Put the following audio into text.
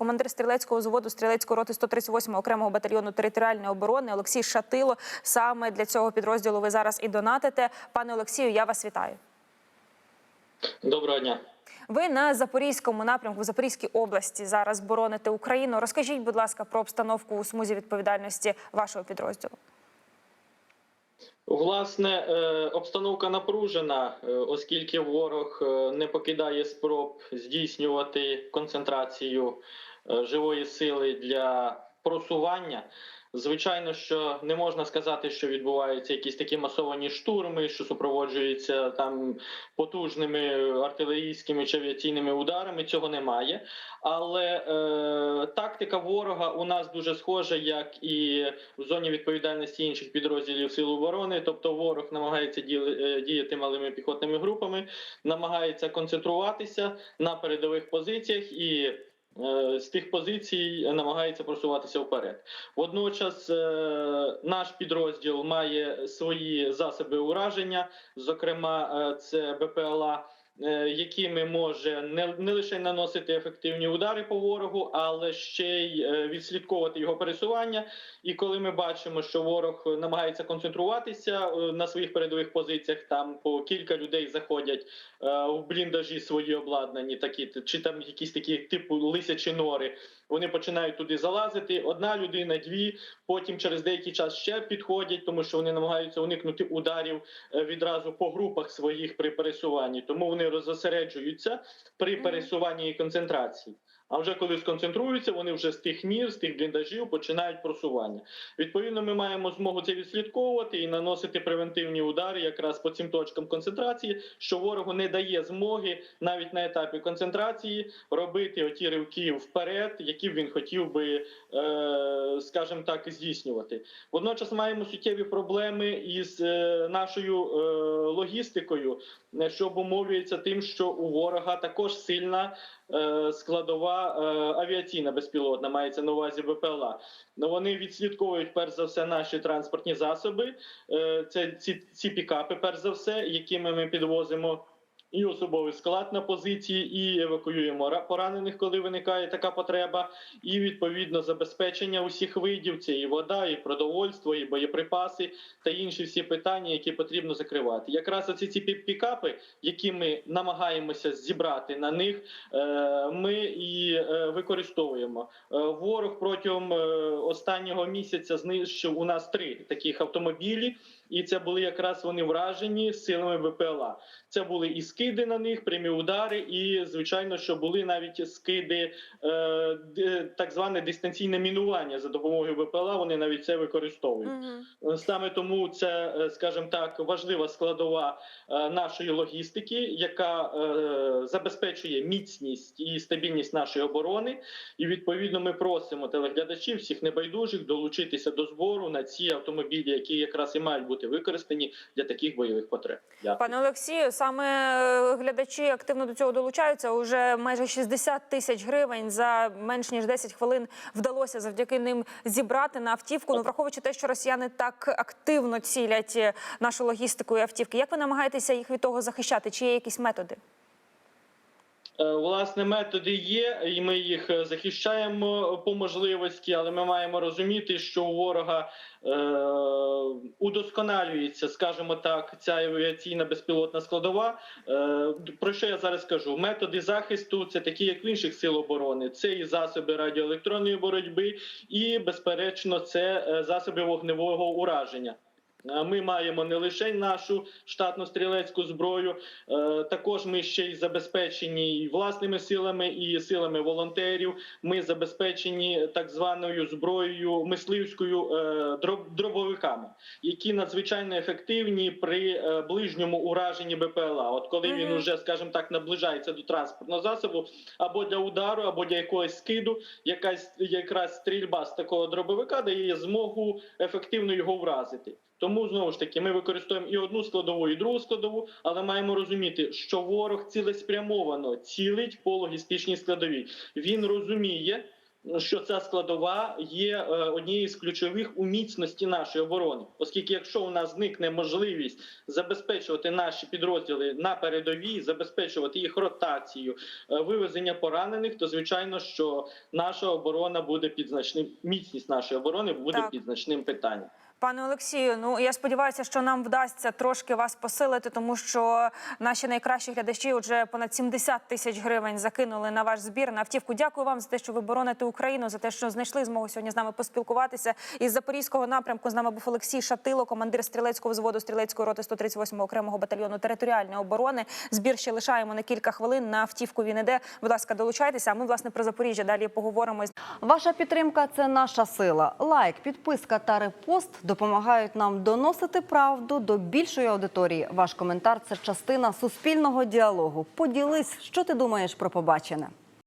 командир стрілецького заводу стрілецької роти 138 окремого батальйону територіальної оборони Олексій Шатило. Саме для цього підрозділу ви зараз і донатите. Пане Олексію, я вас вітаю. Доброго дня. Ви на запорізькому напрямку в Запорізькій області зараз бороните Україну. Розкажіть, будь ласка, про обстановку у смузі відповідальності вашого підрозділу. Власне, е, обстановка напружена, е, оскільки ворог е, не покидає спроб здійснювати концентрацію живої сили для просування. Звичайно, що не можна сказати, що відбуваються якісь такі масовані штурми, що супроводжуються там потужними артилерійськими чи авіаційними ударами. Цього немає. Але е, тактика ворога у нас дуже схожа, як і в зоні відповідальності інших підрозділів Сил оборони. Тобто, ворог намагається е, діяти малими піхотними групами, намагається концентруватися на передових позиціях і. Е, З тих позицій намагається просуватися вперед. Водночас е, наш підрозділ має свої засоби ураження, зокрема, е, це БПЛА, е, якими може не, не лише наносити ефективні удари по ворогу, але ще й е, відслідковувати його пересування. І коли ми бачимо, що ворог намагається концентруватися е, на своїх передових позиціях, там по кілька людей заходять е, в бліндажі свої обладнані, такі чи там якісь такі типу лисячі нори. Вони починають туди залазити. Одна людина, дві. Потім через деякий час ще підходять, тому що вони намагаються уникнути ударів е, відразу по групах своїх при пересуванні. Тому вони розосереджуються при пересуванні і концентрації. А вже коли сконцентруються, вони вже з тих нір, з тих бліндажів починають просування. Відповідно, ми маємо змогу це відслідковувати і наносити превентивні удари якраз по цим точкам концентрації, що ворогу не дає змоги навіть на етапі концентрації робити оті ривки вперед, які він хотів би, е, скажімо так, здійснювати. Водночас маємо суттєві проблеми із е, нашою е, логістикою, що обумовлюється тим, що у ворога також сильна складова е, авіаційна безпілотна, мається на увазі БПЛА. Ну вони відслідковують перш за все наші транспортні засоби. Е, Це ці, ці пікапи, перш за все, якими ми підвозимо. І особовий склад на позиції, і евакуюємо ра- поранених, коли виникає така потреба, і відповідно забезпечення усіх видів: це і вода, і продовольство, і боєприпаси та інші всі питання, які потрібно закривати. Якраз оці ці пі- пікапи, які ми намагаємося зібрати на них, е, ми і е, використовуємо. Е, Ворог протягом останнього місяця знищив у нас три таких автомобілі, і це були якраз вони вражені силами БПЛА. Це були і скиди на них, прямі удари, і звичайно, що були навіть скиди, е, так зване дистанційне мінування за допомогою БПЛА. Вони навіть це використовують. Угу. Саме тому це, е, скажімо так, важлива складова нашої логістики, яка забезпечує міцність і стабільність нашої оборони. І відповідно ми просимо телеглядачів, всіх небайдужих долучитися до збору на ці автомобілі, які якраз і мають бути використані для таких бойових потреб. Дякую. Пане Олексію, саме е, глядачі активно до цього долучаються. Уже майже 60 тисяч гривень за менш ніж 10 хвилин вдалося завдяки ним зібрати на автівку. Ну, враховуючи те, що росіяни так активно цілять е, нашу логістику і автівки. Як ви намагаєтеся їх від того захищати? Чи є якісь методи? Е, Власне, методи є, і ми їх е, захищаємо по можливості, але ми маємо розуміти, що у ворога е, удосконалюється, скажімо так, ця авіаційна безпілотна складова. Е, про що я зараз кажу? Методи захисту це такі, як в інших сил оборони. Це і засоби радіоелектронної боротьби, і безперечно, це е, засоби вогневого ураження. Ми маємо не лише нашу штатну стрілецьку зброю, е, також ми ще й забезпечені і власними силами і силами волонтерів. Ми забезпечені так званою зброєю мисливською е, дробовиками, які надзвичайно ефективні при е, ближньому ураженні БПЛА. От коли він уже, скажімо так, наближається до транспортного засобу, або для удару, або для якогось скиду, якась якраз стрільба з такого дробовика дає змогу ефективно його вразити. Тому знову ж таки ми використовуємо і одну складову, і другу складову, але маємо розуміти, що ворог цілеспрямовано цілить по логістичній складовій. Він розуміє. що ця складова є е, однією з ключових у міцності нашої оборони, оскільки якщо у нас зникне можливість забезпечувати наші підрозділи на передовій, забезпечувати їх ротацію, е, вивезення поранених, то звичайно, що наша оборона буде під значним міцність нашої оборони буде Так. під значним питанням. Пане Олексію, ну я сподіваюся, що нам вдасться трошки вас посилити, тому що наші найкращі глядачі вже понад 70 тисяч гривень закинули на ваш збір на автівку. Дякую вам за те, що ви бороните Україну, за те, що знайшли змогу сьогодні з нами поспілкуватися. Із запорізького напрямку з нами був Олексій Шатило, командир стрілецького взводу стрілецької роти 138 окремого батальйону територіальної оборони. Збір ще лишаємо на кілька хвилин. На автівку він іде. Будь ласка, долучайтеся. А ми власне про Запоріжжя далі поговоримо. Ваша підтримка це наша сила. Лайк, підписка та репост допомагають нам доносити правду до більшої аудиторії. Ваш коментар це частина суспільного діалогу. Поділись, що ти думаєш про побачене.